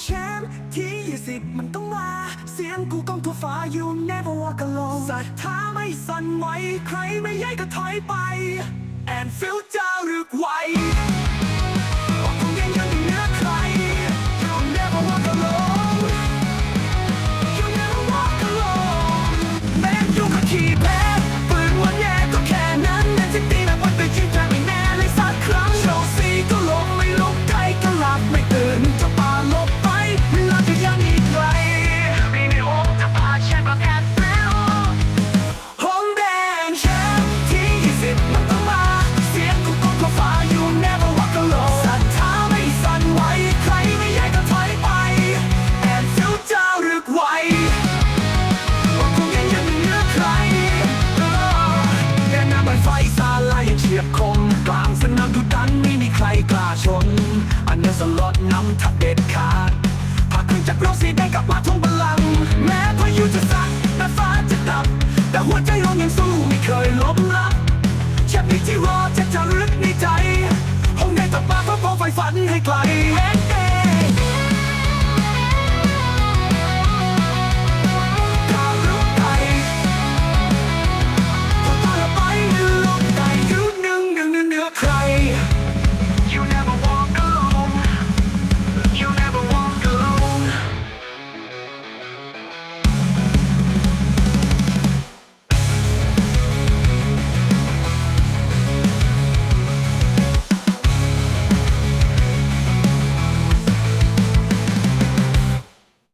แชมป์ที่ยี่สิบมันต้องมา เสียงกูก้องทั่วฟ้า you never walk alone ศรัทธาไม่สั่นไหว ใครไม่ใหญ่ก็ถอยไป and feel จะรึกไหว ไฟซาลายยังเฉียบคมกลางสนามดุดันไม่มีใครกล้าชน อันเนอร์สลอตนำทับเด็ดขาดพาขึ้นจากโรสีแดงกลับมาทวงบลลัง แม้พายุจะซัดแม้ฟ้าจะดับ แต่หัวใจเรายังสู้ไม่เคยล้มละแชมป์นี้ที่รอจะจะลึกในใจห้องในตับมาเพื่อพอไฟฝันให้ไกล